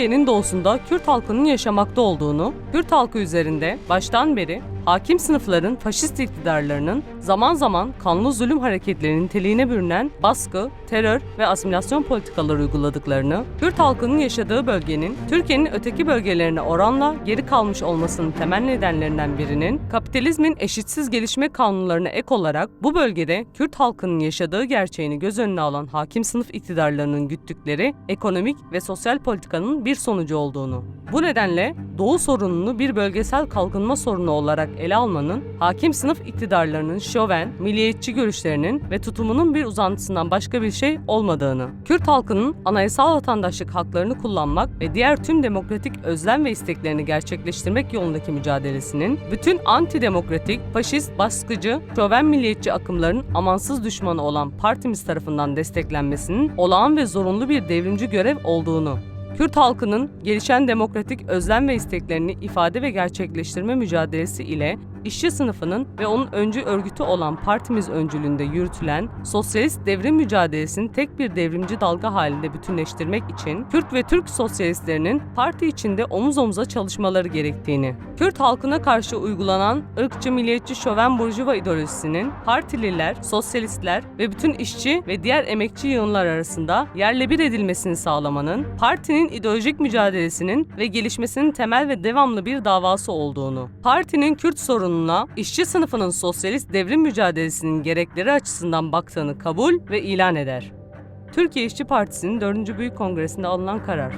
Türkiye'nin doğusunda Kürt halkının yaşamakta olduğunu, Kürt halkı üzerinde baştan beri hakim sınıfların faşist iktidarlarının zaman zaman kanlı zulüm hareketlerinin niteliğine bürünen baskı, terör ve asimilasyon politikaları uyguladıklarını, Kürt halkının yaşadığı bölgenin Türkiye'nin öteki bölgelerine oranla geri kalmış olmasının temel nedenlerinden birinin kapitalizmin eşitsiz gelişme kanunlarına ek olarak bu bölgede Kürt halkının yaşadığı gerçeğini göz önüne alan hakim sınıf iktidarlarının güttükleri ekonomik ve sosyal politikanın bir sonucu olduğunu. Bu nedenle Doğu sorununu bir bölgesel kalkınma sorunu olarak ele almanın hakim sınıf iktidarlarının şoven, milliyetçi görüşlerinin ve tutumunun bir uzantısından başka bir şey olmadığını, Kürt halkının anayasal vatandaşlık haklarını kullanmak ve diğer tüm demokratik özlem ve isteklerini gerçekleştirmek yolundaki mücadelesinin bütün antidemokratik, faşist, baskıcı, şoven milliyetçi akımların amansız düşmanı olan partimiz tarafından desteklenmesinin olağan ve zorunlu bir devrimci görev olduğunu Kürt halkının gelişen demokratik özlem ve isteklerini ifade ve gerçekleştirme mücadelesi ile işçi sınıfının ve onun öncü örgütü olan partimiz öncülüğünde yürütülen sosyalist devrim mücadelesini tek bir devrimci dalga halinde bütünleştirmek için Kürt ve Türk sosyalistlerinin parti içinde omuz omuza çalışmaları gerektiğini, Kürt halkına karşı uygulanan ırkçı milliyetçi şöven burjuva ideolojisinin partililer, sosyalistler ve bütün işçi ve diğer emekçi yığınlar arasında yerle bir edilmesini sağlamanın partinin ideolojik mücadelesinin ve gelişmesinin temel ve devamlı bir davası olduğunu, partinin Kürt sorununa işçi sınıfının sosyalist devrim mücadelesinin gerekleri açısından baktığını kabul ve ilan eder. Türkiye İşçi Partisi'nin 4. Büyük Kongresi'nde alınan karar.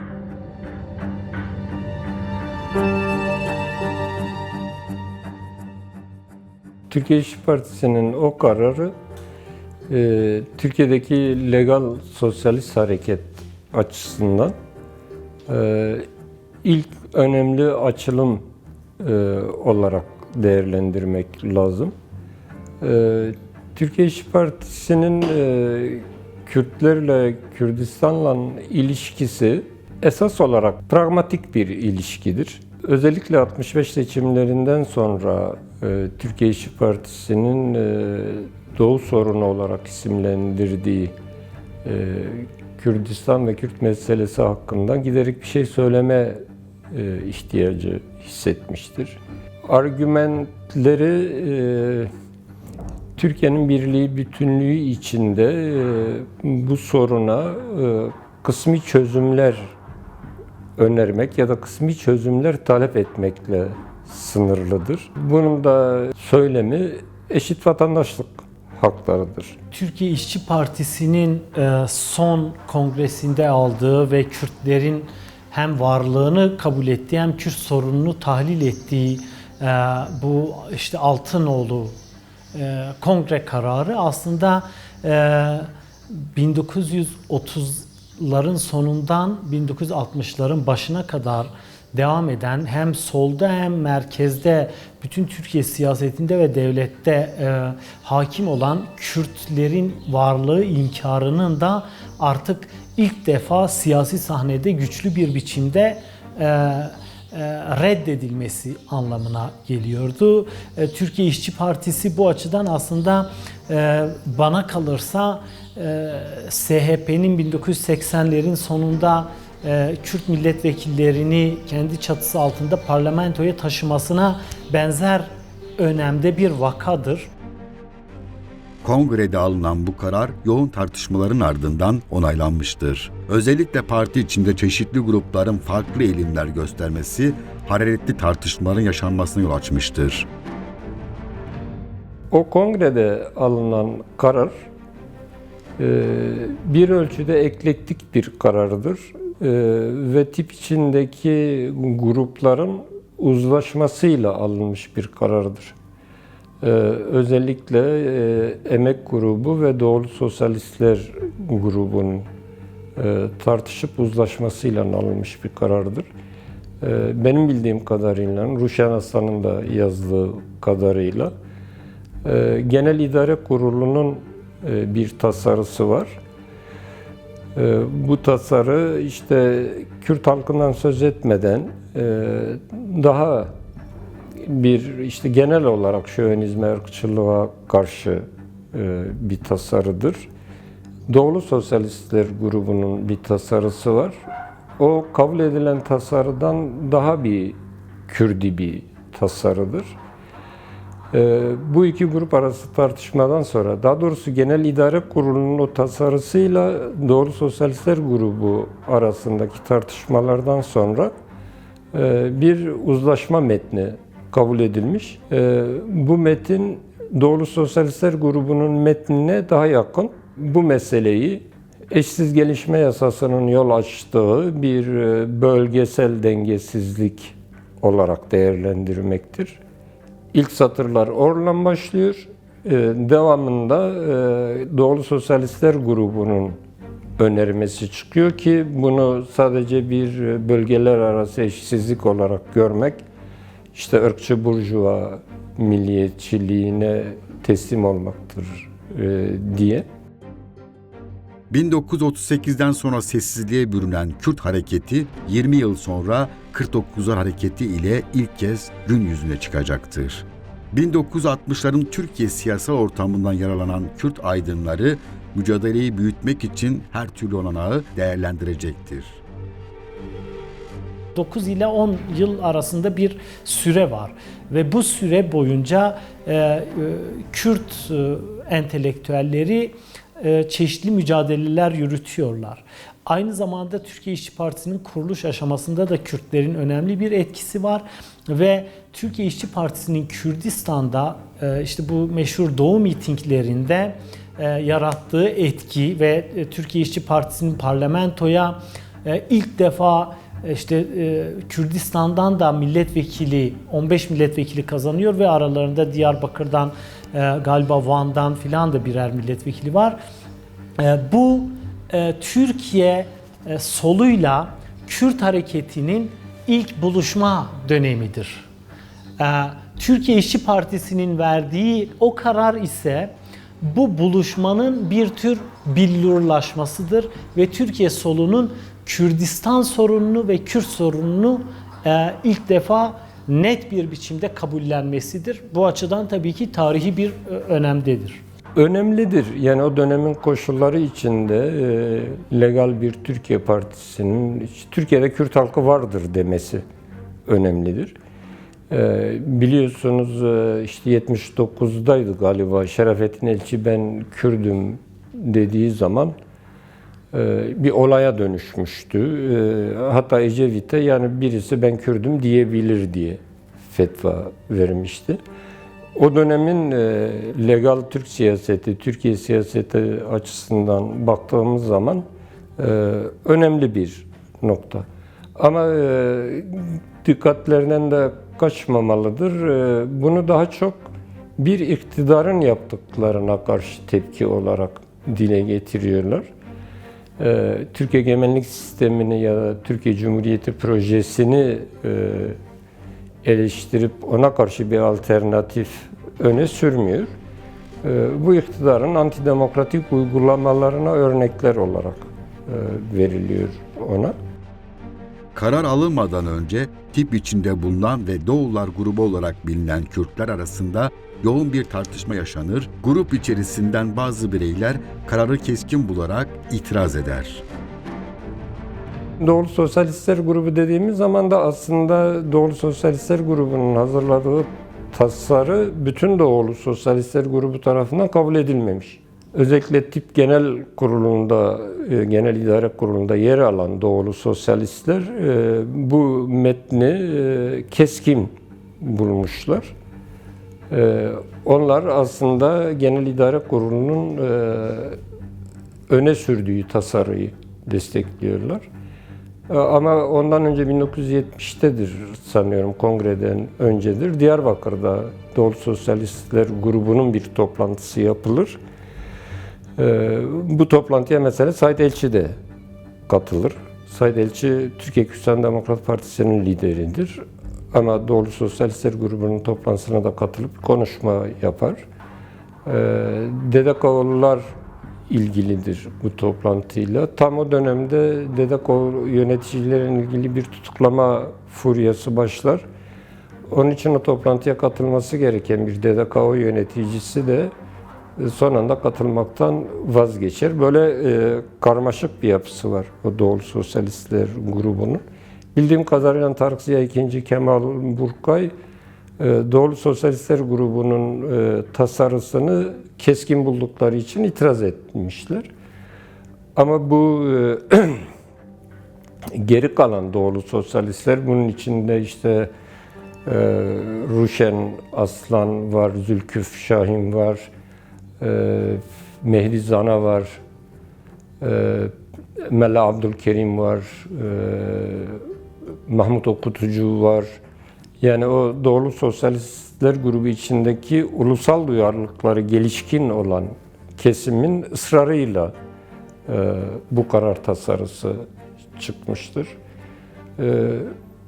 Türkiye İşçi Partisi'nin o kararı e, Türkiye'deki legal sosyalist hareket açısından e, ilk önemli açılım e, olarak değerlendirmek lazım. E, Türkiye İşçi Partisi'nin e, Kürtlerle, Kürdistan'la ilişkisi esas olarak pragmatik bir ilişkidir. Özellikle 65 seçimlerinden sonra e, Türkiye İşçi Partisi'nin e, Doğu sorunu olarak isimlendirdiği Kürdistan ve Kürt meselesi hakkında giderek bir şey söyleme ihtiyacı hissetmiştir. Argümentleri e, Türkiye'nin birliği, bütünlüğü içinde e, bu soruna e, kısmi çözümler önermek ya da kısmi çözümler talep etmekle sınırlıdır. Bunun da söylemi eşit vatandaşlık haklarıdır. Türkiye İşçi Partisi'nin e, son kongresinde aldığı ve Kürtlerin hem varlığını kabul ettiği hem Kürt sorununu tahlil ettiği e, bu işte Altınoğlu e, kongre kararı aslında 1930'ların sonundan 1960'ların başına kadar devam eden hem solda hem merkezde bütün Türkiye siyasetinde ve devlette e, hakim olan Kürtlerin varlığı inkarının da artık ilk defa siyasi sahnede güçlü bir biçimde e, e, reddedilmesi anlamına geliyordu. E, Türkiye İşçi Partisi bu açıdan aslında e, bana kalırsa e, SHP'nin 1980'lerin sonunda e, Kürt milletvekillerini kendi çatısı altında parlamentoya taşımasına benzer önemde bir vakadır. Kongrede alınan bu karar yoğun tartışmaların ardından onaylanmıştır. Özellikle parti içinde çeşitli grupların farklı eğilimler göstermesi hararetli tartışmaların yaşanmasına yol açmıştır. O kongrede alınan karar e, bir ölçüde eklektik bir karardır E, ve tip içindeki grupların uzlaşmasıyla alınmış bir karardır. E, Özellikle e, Emek Grubu ve Doğulu Sosyalistler grubunun e, tartışıp uzlaşmasıyla alınmış bir karardır. E, Benim bildiğim kadarıyla, Ruşen Hasan'ın da yazdığı kadarıyla e, Genel İdare Kurulu'nun bir tasarısı var. Bu tasarı işte Kürt halkından söz etmeden e, daha bir işte genel olarak şövenizme, ırkçılığa karşı e, bir tasarıdır. Doğulu Sosyalistler grubunun bir tasarısı var. o kabul edilen tasarıdan daha bir Kürdi bir tasarıdır. Ee, bu iki grup arası tartışmadan sonra, daha doğrusu Genel İdare Kurulu'nun o tasarısıyla Doğru Sosyalistler grubu arasındaki tartışmalardan sonra e, bir uzlaşma metni kabul edilmiş. E, Bu metin Doğru Sosyalistler grubunun metnine daha yakın. Bu meseleyi eşsiz gelişme yasasının yol açtığı bir e, bölgesel dengesizlik olarak değerlendirmektir. İlk satırlar oradan başlıyor. Ee, devamında e, Doğulu Sosyalistler grubunun önermesi çıkıyor ki bunu sadece bir e, bölgeler arası eşitsizlik olarak görmek işte ırkçı burjuva milliyetçiliğine teslim olmaktır e, diye. 1938'den sonra sessizliğe bürünen Kürt hareketi 20 yıl sonra 49'lar hareketi ile ilk kez gün yüzüne çıkacaktır. 1960'ların Türkiye siyasal ortamından yaralanan Kürt aydınları mücadeleyi büyütmek için her türlü olanağı değerlendirecektir. 9 ile 10 yıl arasında bir süre var ve bu süre boyunca e, e, Kürt e, entelektüelleri e, çeşitli mücadeleler yürütüyorlar. Aynı zamanda Türkiye İşçi Partisi'nin kuruluş aşamasında da Kürtlerin önemli bir etkisi var ve Türkiye İşçi Partisi'nin Kürdistan'da e, işte bu meşhur Doğu mitinglerinde e, yarattığı etki ve e, Türkiye İşçi Partisi'nin parlamentoya e, ilk defa işte e, Kürdistan'dan da milletvekili 15 milletvekili kazanıyor ve aralarında Diyarbakır'dan e, galiba Van'dan filan da birer milletvekili var. E, bu e, Türkiye e, soluyla Kürt hareketinin ilk buluşma dönemidir. E, Türkiye İşçi Partisi'nin verdiği o karar ise bu buluşmanın bir tür billurlaşmasıdır ve Türkiye solunun Kürdistan sorununu ve Kürt sorununu e, ilk defa net bir biçimde kabullenmesidir. Bu açıdan tabii ki tarihi bir e, önemdedir. Önemlidir. Yani o dönemin koşulları içinde e, legal bir Türkiye Partisi'nin Türkiye'de Kürt halkı vardır demesi önemlidir. E, biliyorsunuz e, işte 79'daydı galiba Şerafettin Elçi ben Kürdüm dediği zaman bir olaya dönüşmüştü. E, hatta Ecevit'e yani birisi ben Kürdüm diyebilir diye fetva vermişti. O dönemin e, legal Türk siyaseti, Türkiye siyaseti açısından baktığımız zaman e, önemli bir nokta. Ama e, dikkatlerinden de kaçmamalıdır. E, bunu daha çok bir iktidarın yaptıklarına karşı tepki olarak dile getiriyorlar. E, Türkiye Egemenlik Sistemi'ni ya da Türkiye Cumhuriyeti projesini e, eleştirip ona karşı bir alternatif öne sürmüyor. Ee, Bu iktidarın antidemokratik uygulamalarına örnekler olarak e, veriliyor ona. Karar alınmadan önce tip içinde bulunan ve Doğullar grubu olarak bilinen Kürtler arasında yoğun bir tartışma yaşanır. Grup içerisinden bazı bireyler kararı keskin bularak itiraz eder. Doğulu Sosyalistler grubu dediğimiz zaman da aslında Doğulu Sosyalistler grubunun hazırladığı tasarı bütün Doğulu Sosyalistler grubu tarafından kabul edilmemiş. Özellikle tip genel kurulunda, e, genel idare kurulunda yer alan Doğulu Sosyalistler e, bu metni e, keskin bulmuşlar. E, Onlar aslında genel idare kurulunun e, öne sürdüğü tasarıyı destekliyorlar. E, Ama ondan önce 1970'tedir sanıyorum kongreden öncedir. Diyarbakır'da Doğu Sosyalistler grubunun bir toplantısı yapılır. E, Bu toplantıya mesela Said Elçi de katılır. Said Elçi Türkiye Kürdistan Demokrat Partisi'nin lideridir. Ama Doğu Sosyalistler grubunun toplantısına da katılıp konuşma yapar. E, Dedekaoğullar ilgilidir bu toplantıyla. Tam o dönemde Dedeko yöneticilerin ilgili bir tutuklama furyası başlar. Onun için o toplantıya katılması gereken bir DDKO yöneticisi de e, son anda katılmaktan vazgeçer. Böyle e, karmaşık bir yapısı var o Doğulu Sosyalistler grubunun. Bildiğim kadarıyla Tarık Ziya II, Kemal Burkay e, Doğulu Sosyalistler grubunun e, tasarısını keskin buldukları için itiraz etmişler. Ama bu e, geri kalan Doğulu Sosyalistler bunun içinde işte e, Ruşen Aslan var, Zülküf Şahin var, Mehdi Zana var, e, Mella Abdülkerim var, Mahmut Okutucu var. Yani o Doğulu Sosyalistler grubu içindeki ulusal duyarlılıkları gelişkin olan kesimin ısrarıyla e, bu karar tasarısı çıkmıştır. E,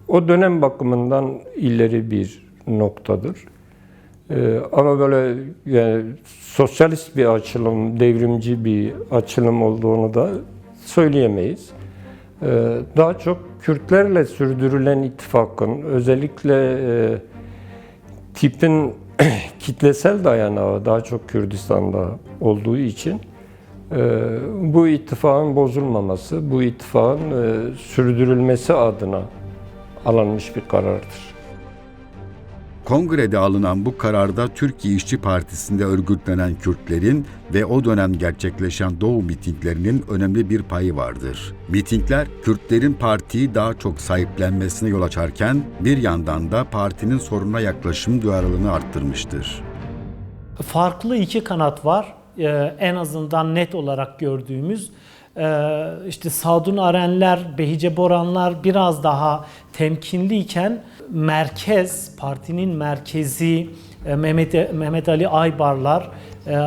o dönem bakımından ileri bir noktadır. E, ama böyle yani sosyalist bir açılım, devrimci bir açılım olduğunu da söyleyemeyiz. E, daha çok Kürtlerle sürdürülen ittifakın özellikle e, tipin kitlesel dayanağı daha çok Kürdistan'da olduğu için e, bu ittifakın bozulmaması, bu ittifakın e, sürdürülmesi adına alınmış bir karardır. Kongrede alınan bu kararda Türkiye İşçi Partisi'nde örgütlenen Kürtlerin ve o dönem gerçekleşen Doğu mitinglerinin önemli bir payı vardır. Mitingler Kürtlerin partiyi daha çok sahiplenmesine yol açarken bir yandan da partinin soruna yaklaşım duyarlılığını arttırmıştır. farklı iki kanat var. Ee, en azından net olarak gördüğümüz işte Sadun Arenler, Behice Boranlar biraz daha temkinliyken merkez, partinin merkezi e, Mehmet, Mehmet Ali Aybarlar e,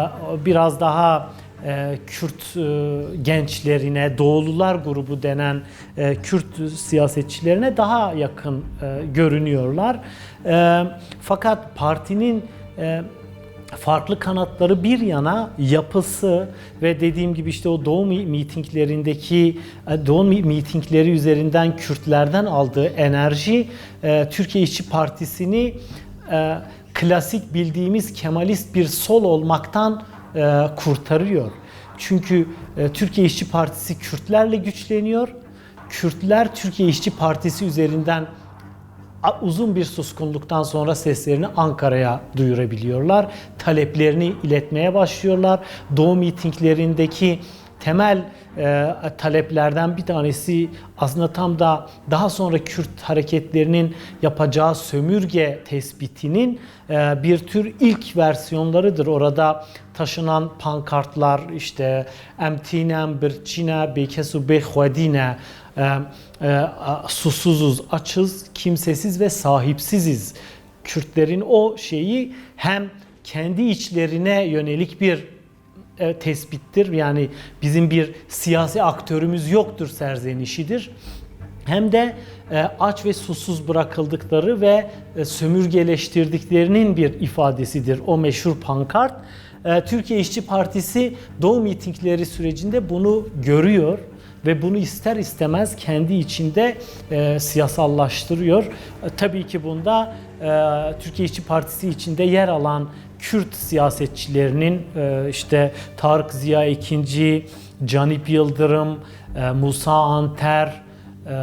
biraz daha e, Kürt e, gençlerine, Doğulular grubu denen e, Kürt siyasetçilerine daha yakın e, görünüyorlar. E, fakat partinin e, farklı kanatları bir yana yapısı ve dediğim gibi işte o doğu mi- mitinglerindeki e, doğu mi- mitingleri üzerinden Kürtlerden aldığı enerji e, Türkiye İşçi Partisi'ni e, klasik bildiğimiz Kemalist bir sol olmaktan kurtarıyor. Çünkü Türkiye İşçi Partisi Kürtlerle güçleniyor. Kürtler Türkiye İşçi Partisi üzerinden uzun bir suskunluktan sonra seslerini Ankara'ya duyurabiliyorlar. Taleplerini iletmeye başlıyorlar. Doğu mitinglerindeki temel e, taleplerden bir tanesi aslında tam da daha sonra Kürt hareketlerinin yapacağı sömürge tespitinin e, bir tür ilk versiyonlarıdır. Orada taşınan pankartlar işte emtinem birçine bekesu behvedine e, e, susuzuz, açız, kimsesiz ve sahipsiziz. Kürtlerin o şeyi hem kendi içlerine yönelik bir e, tespittir. Yani bizim bir siyasi aktörümüz yoktur serzenişidir. Hem de e, aç ve susuz bırakıldıkları ve e, sömürgeleştirdiklerinin bir ifadesidir o meşhur pankart. E, Türkiye İşçi Partisi Doğu mitingleri sürecinde bunu görüyor ve bunu ister istemez kendi içinde e, siyasallaştırıyor. E, tabii ki bunda e, Türkiye İşçi Partisi içinde yer alan Kürt siyasetçilerinin e, işte Tarık Ziya II, Canip Yıldırım, e, Musa Anter, e,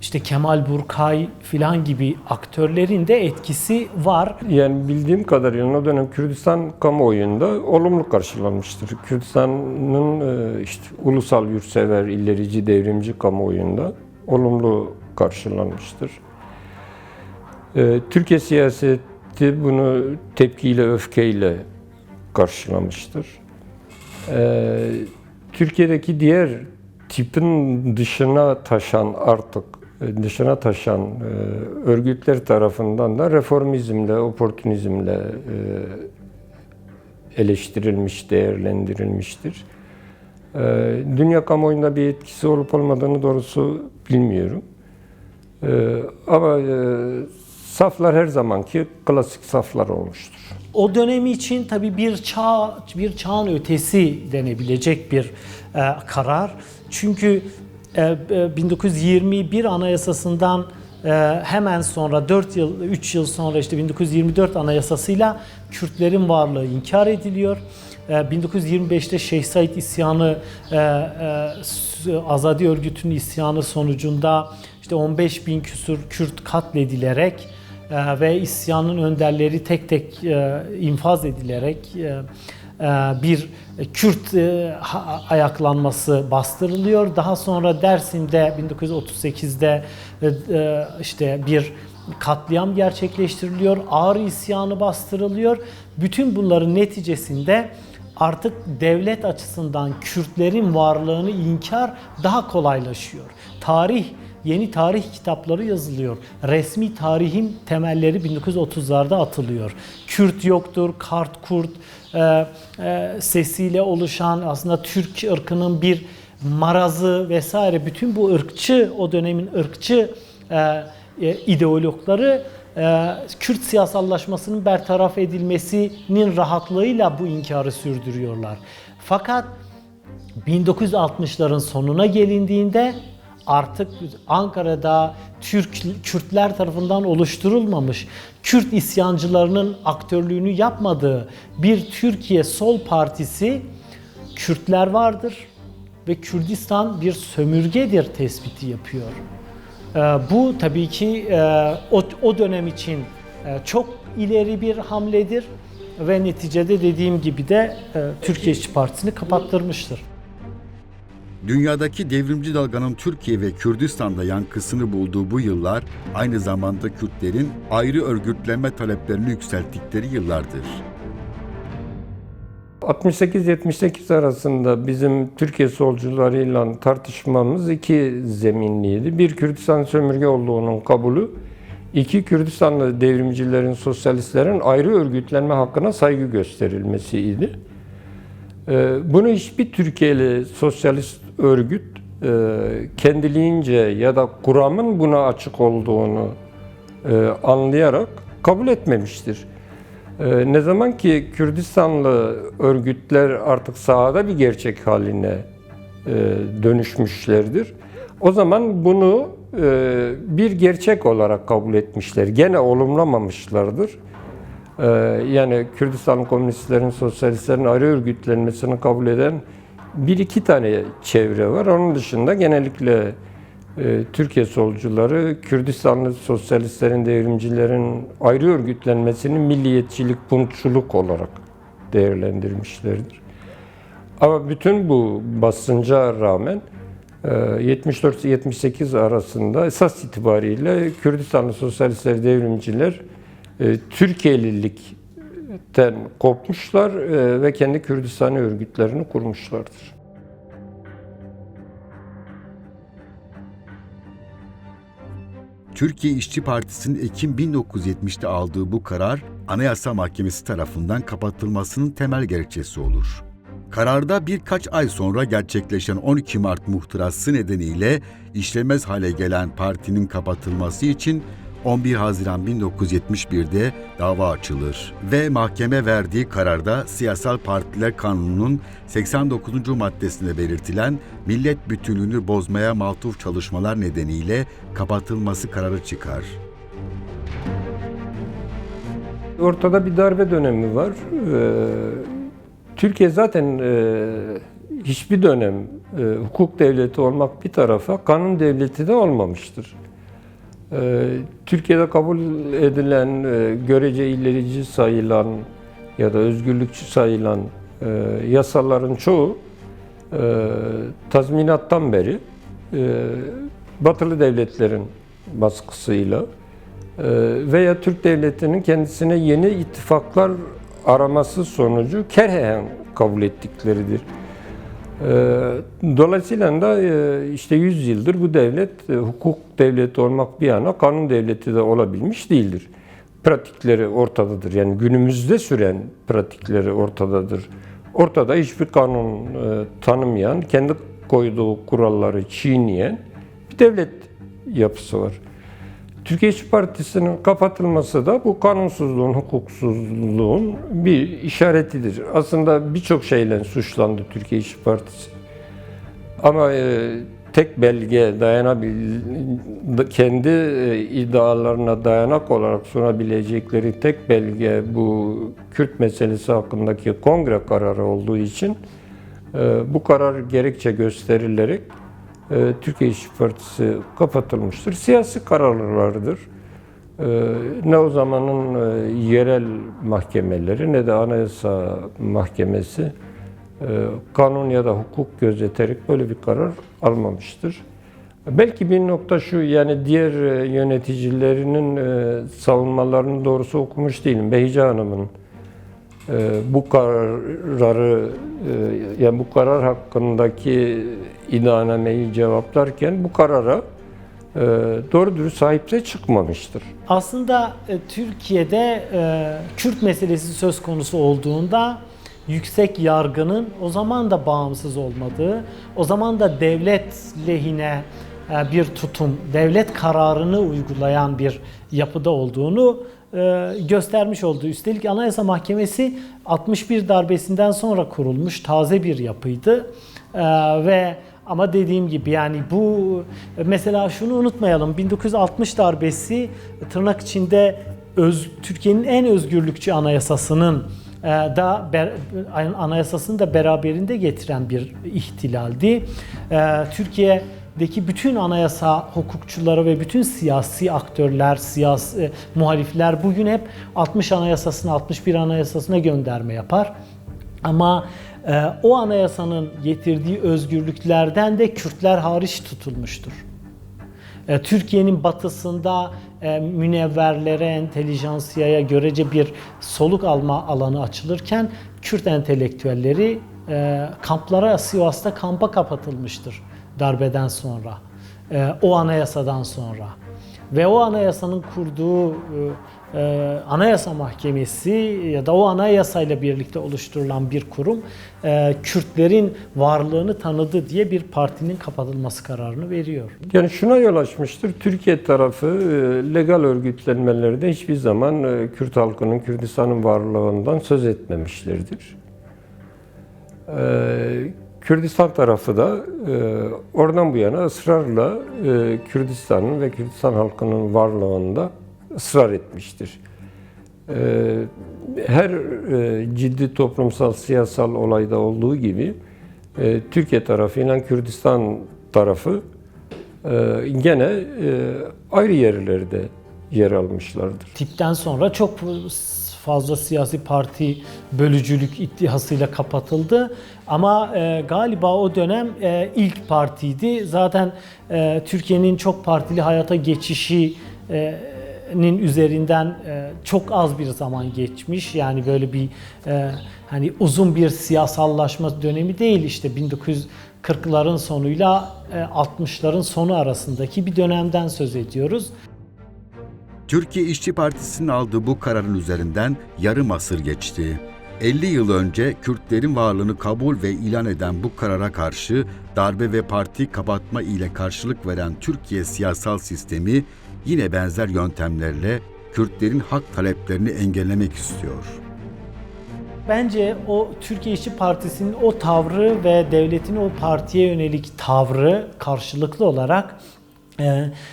işte Kemal Burkay filan gibi aktörlerin de etkisi var. Yani bildiğim kadarıyla o dönem Kürdistan kamuoyunda olumlu karşılanmıştır. Kürdistan'ın e, işte ulusal yurtsever, ilerici, devrimci kamuoyunda olumlu karşılanmıştır. E, Türkiye siyaseti bunu tepkiyle, öfkeyle karşılamıştır. E, Türkiye'deki diğer tipin dışına taşan artık dışına taşan e, örgütler tarafından da reformizmle, oportunizmle e, eleştirilmiş, değerlendirilmiştir. E, dünya kamuoyunda bir etkisi olup olmadığını doğrusu bilmiyorum. E, ama e, saflar her zamanki klasik saflar olmuştur. O dönemi için tabii bir çağ bir çağın ötesi denebilecek bir e, karar. Çünkü e, e, 1921 Anayasasından e, hemen sonra 4 yıl 3 yıl sonra işte 1924 Anayasasıyla Kürtlerin varlığı inkar ediliyor. E, 1925'te Şeyh Said isyanı e, e, Azadi örgütünün isyanı sonucunda işte 15 bin küsur Kürt katledilerek e, ve isyanın önderleri tek tek e, infaz edilerek e, e, bir Kürt e, ayaklanması bastırılıyor. Daha sonra Dersim'de 1938'de e, e, işte bir katliam gerçekleştiriliyor. Ağrı isyanı bastırılıyor. Bütün bunların neticesinde artık devlet açısından Kürtlerin varlığını inkar daha kolaylaşıyor. Tarih yeni tarih kitapları yazılıyor. Resmi tarihin temelleri 1930'larda atılıyor. Kürt yoktur, Kart Kurt e, e, sesiyle oluşan aslında Türk ırkının bir marazı vesaire bütün bu ırkçı o dönemin ırkçı e, e, e, Kürt siyasallaşmasının bertaraf edilmesinin rahatlığıyla bu inkarı sürdürüyorlar. Fakat 1960'ların sonuna gelindiğinde artık Ankara'da Türk Kürtler tarafından oluşturulmamış Kürt isyancılarının aktörlüğünü yapmadığı bir Türkiye Sol Partisi Kürtler vardır ve Kürdistan bir sömürgedir tespiti yapıyor. Ee, Bu tabii ki e, o, dönem için e, çok ileri bir hamledir ve neticede dediğim gibi de e, Türkiye İşçi Partisi'ni kapattırmıştır. Dünyadaki devrimci dalganın Türkiye ve Kürdistan'da yankısını bulduğu bu yıllar aynı zamanda Kürtlerin ayrı örgütlenme taleplerini yükselttikleri yıllardır. 68-78 arasında bizim Türkiye solcularıyla tartışmamız iki zeminliydi. Bir Kürdistan sömürge olduğunun kabulü, iki Kürdistanlı devrimcilerin, sosyalistlerin ayrı örgütlenme hakkına saygı gösterilmesiydi. Ee, Bunu hiçbir Türkiye'li sosyalist örgüt e, kendiliğince ya da kuramın buna açık olduğunu e, anlayarak kabul etmemiştir. Ee, Ne zaman ki Kürdistanlı örgütler artık sahada bir gerçek haline e, dönüşmüşlerdir. O zaman bunu bir gerçek olarak kabul etmişler. Gene olumlamamışlardır. Ee, Yani Kürdistan komünistlerin, sosyalistlerin ayrı örgütlenmesini kabul eden bir iki tane çevre var. Onun dışında genellikle e, Türkiye solcuları Kürdistanlı sosyalistlerin, devrimcilerin ayrı örgütlenmesini milliyetçilik, puntçuluk olarak değerlendirmişlerdir. Ama bütün bu basınca rağmen e, 74-78 arasında esas itibariyle Kürdistanlı sosyalistler, devrimciler e, Türkiye'lilikten kopmuşlar e, ve kendi Kürdistan örgütlerini kurmuşlardır. Türkiye İşçi Partisi'nin Ekim 1970'te aldığı bu karar Anayasa Mahkemesi tarafından kapatılmasının temel gerekçesi olur. Kararda birkaç ay sonra gerçekleşen 12 Mart muhtırası nedeniyle işlemez hale gelen partinin kapatılması için 11 Haziran 1971'de dava açılır ve mahkeme verdiği kararda Siyasal Partiler Kanunu'nun 89. maddesinde belirtilen millet bütünlüğünü bozmaya matuf çalışmalar nedeniyle kapatılması kararı çıkar. Ortada bir darbe dönemi var. Ee, Türkiye zaten e, hiçbir dönem e, hukuk devleti olmak bir tarafa, kanun devleti de olmamıştır. Ee, Türkiye'de kabul edilen, e, görece ilerici sayılan ya da özgürlükçü sayılan e, yasaların çoğu e, tazminattan beri batılı devletlerin baskısıyla veya Türk devletinin kendisine yeni ittifaklar araması sonucu kerhen kabul ettikleridir. E, Dolayısıyla da e, işte 100 yıldır bu devlet e, hukuk devleti olmak bir yana kanun devleti de olabilmiş değildir. Pratikleri ortadadır. Yani günümüzde süren pratikleri ortadadır. Ortada hiçbir kanun e, tanımayan, kendi koyduğu kuralları çiğneyen bir devlet yapısı var. Türkiye İşçi Partisi'nin kapatılması da bu kanunsuzluğun, hukuksuzluğun bir işaretidir. Aslında birçok şeyle suçlandı Türkiye İşçi Partisi. Ama e, tek belge dayanabil kendi e, iddialarına dayanak olarak sunabilecekleri tek belge bu Kürt meselesi hakkındaki kongre kararı olduğu için e, bu karar gerekçe gösterilerek e, Türkiye İşçi Partisi kapatılmıştır. Siyasi kararlardır. E, Ne o zamanın e, yerel mahkemeleri ne de Anayasa Mahkemesi e, kanun ya da hukuk gözeterek böyle bir karar almamıştır. Belki bir nokta şu yani diğer e, yöneticilerinin savunmalarını doğrusu okumuş değilim. Behice Hanım'ın bu kararı e, yani bu karar hakkındaki iddianameyi cevaplarken bu karara e, doğru dürüst sahipse çıkmamıştır. Aslında e, Türkiye'de Kürt meselesi söz konusu olduğunda yüksek yargının o zaman da bağımsız olmadığı, o zaman da devlet lehine bir tutum, devlet kararını uygulayan bir yapıda olduğunu göstermiş oldu. Üstelik Anayasa Mahkemesi 61 darbesinden sonra kurulmuş taze bir yapıydı. E, ve ama dediğim gibi yani bu mesela şunu unutmayalım 1960 darbesi tırnak içinde öz, Türkiye'nin en özgürlükçü anayasasının e, da ber, anayasasını da beraberinde getiren bir ihtilaldi. E, Türkiye'deki bütün anayasa hukukçuları ve bütün siyasi aktörler, siyasi e, muhalifler bugün hep 60 anayasasına, 61 anayasasına gönderme yapar. Ama e, o anayasanın getirdiği özgürlüklerden de Kürtler hariç tutulmuştur. E, Türkiye'nin batısında e, münevverlere, entelijansiyaya görece bir soluk alma alanı açılırken Kürt entelektüelleri e, kamplara, Sivas'ta kampa kapatılmıştır darbeden sonra. E, o anayasadan sonra. Ve o anayasanın kurduğu e, e, Anayasa Mahkemesi ya da o anayasayla birlikte oluşturulan bir kurum Kürtlerin varlığını tanıdı diye bir partinin kapatılması kararını veriyor. Yani şuna yol açmıştır. Türkiye tarafı legal örgütlenmelerde hiçbir zaman Kürt halkının, Kürdistan'ın varlığından söz etmemişlerdir. E, Kürdistan tarafı da e, oradan bu yana ısrarla e, Kürdistan'ın ve Kürdistan halkının varlığında ısrar etmiştir. E, her e, ciddi toplumsal, siyasal olayda olduğu gibi e, Türkiye tarafıyla Kürdistan tarafı e, gene e, ayrı yerlerde yer almışlardır. Tipten sonra çok fazla siyasi parti bölücülük ittihasıyla kapatıldı. Ama e, galiba o dönem e, ilk partiydi. Zaten e, Türkiye'nin çok partili hayata geçişi e, nin üzerinden e, çok az bir zaman geçmiş. Yani böyle bir e, hani uzun bir siyasallaşma dönemi değil işte 1940'ların sonuyla e, 60'ların sonu arasındaki bir dönemden söz ediyoruz. Türkiye İşçi Partisi'nin aldığı bu kararın üzerinden yarım asır geçti. 50 yıl önce Kürtlerin varlığını kabul ve ilan eden bu karara karşı darbe ve parti kapatma ile karşılık veren Türkiye siyasal sistemi yine benzer yöntemlerle Kürtlerin hak taleplerini engellemek istiyor. Bence o Türkiye İşçi Partisi'nin o tavrı ve devletin o partiye yönelik tavrı karşılıklı olarak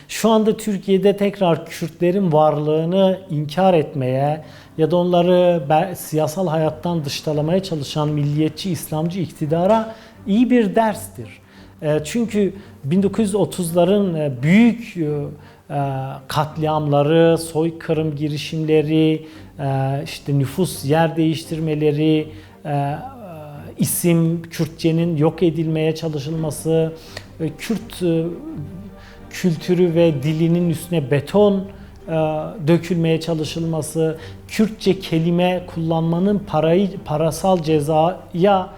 şu anda Türkiye'de tekrar Kürtlerin varlığını inkar etmeye ya da onları siyasal hayattan dıştalamaya çalışan milliyetçi İslamcı iktidara iyi bir derstir. E, çünkü 1930'ların büyük katliamları, soykırım girişimleri, işte nüfus yer değiştirmeleri, isim Kürtçenin yok edilmeye çalışılması, Kürt kültürü ve dilinin üstüne beton dökülmeye çalışılması, Kürtçe kelime kullanmanın parayı parasal cezaya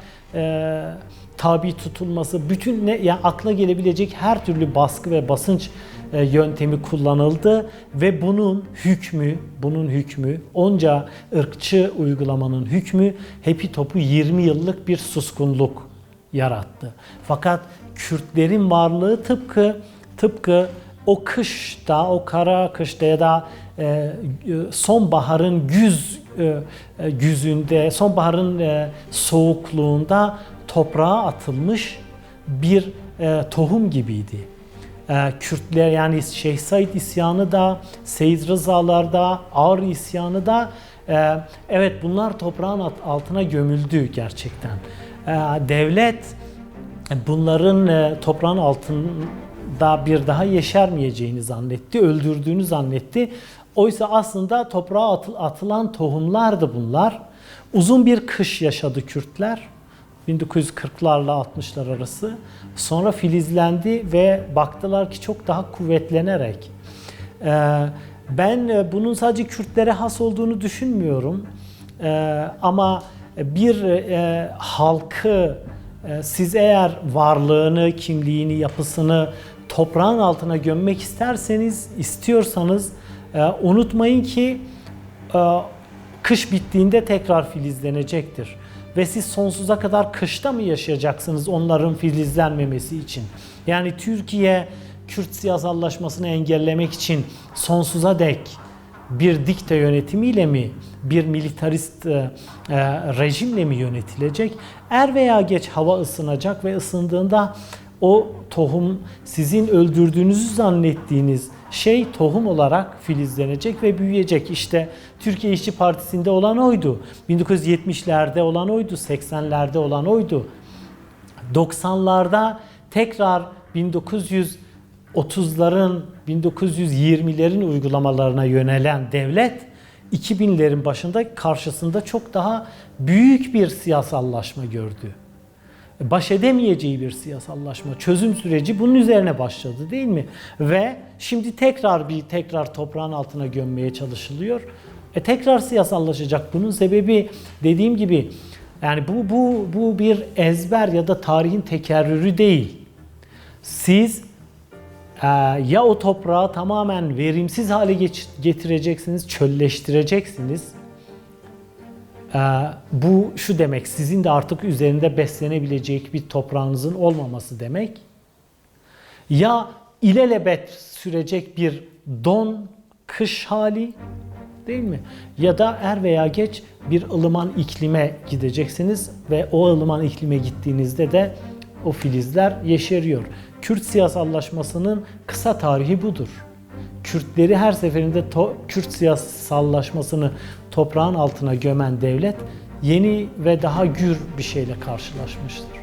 tabi tutulması, bütün ne yani akla gelebilecek her türlü baskı ve basınç e, yöntemi kullanıldı ve bunun hükmü, bunun hükmü onca ırkçı uygulamanın hükmü hepi topu 20 yıllık bir suskunluk yarattı. Fakat Kürtlerin varlığı tıpkı tıpkı o kışta, o kara kışta ya da e, sonbaharın güz e, güzünde, sonbaharın soğukluğunda toprağa atılmış bir e, tohum gibiydi. E, Kürtler yani Şeyh Said isyanı da, Seyit Rızalar da, Ağrı isyanı da e, evet bunlar toprağın alt- altına gömüldü gerçekten. E, devlet bunların e, toprağın altında bir daha yeşermeyeceğini zannetti, öldürdüğünü zannetti. Oysa aslında toprağa atı- atılan tohumlardı bunlar. Uzun bir kış yaşadı Kürtler. 1940'larla 60'lar arası. Sonra filizlendi ve baktılar ki çok daha kuvvetlenerek. Ee, Ben e, bunun sadece Kürtlere has olduğunu düşünmüyorum. Ee, Ama bir e, halkı e, siz eğer varlığını, kimliğini, yapısını toprağın altına gömmek isterseniz, istiyorsanız e, unutmayın ki e, kış bittiğinde tekrar filizlenecektir. Ve siz sonsuza kadar kışta mı yaşayacaksınız onların filizlenmemesi için? Yani Türkiye Kürt siyasallaşmasını engellemek için sonsuza dek bir dikte yönetimiyle mi, bir militarist e, e, rejimle mi yönetilecek? Er veya geç hava ısınacak ve ısındığında o tohum sizin öldürdüğünüzü zannettiğiniz şey tohum olarak filizlenecek ve büyüyecek. İşte Türkiye İşçi Partisi'nde olan oydu. 1970'lerde olan oydu, 80'lerde olan oydu. 90'larda tekrar 1930'ların, 1920'lerin uygulamalarına yönelen devlet 2000'lerin başında karşısında çok daha büyük bir siyasallaşma gördü. Baş edemeyeceği bir siyasallaşma, çözüm süreci bunun üzerine başladı değil mi? Ve şimdi tekrar bir tekrar toprağın altına gömmeye çalışılıyor. E tekrar siyasallaşacak. Bunun sebebi dediğim gibi yani bu bu bu bir ezber ya da tarihin tekerrürü değil. Siz e, ya o toprağı tamamen verimsiz hale getireceksiniz, çölleştireceksiniz. E, bu şu demek, sizin de artık üzerinde beslenebilecek bir toprağınızın olmaması demek. Ya ilelebet sürecek bir don, kış hali değil mi? Ya da er veya geç bir ılıman iklime gideceksiniz ve o ılıman iklime gittiğinizde de o filizler yeşeriyor. Kürt siyasallaşmasının kısa tarihi budur. Kürtleri her seferinde to- Kürt siyasallaşmasını toprağın altına gömen devlet yeni ve daha gür bir şeyle karşılaşmıştır.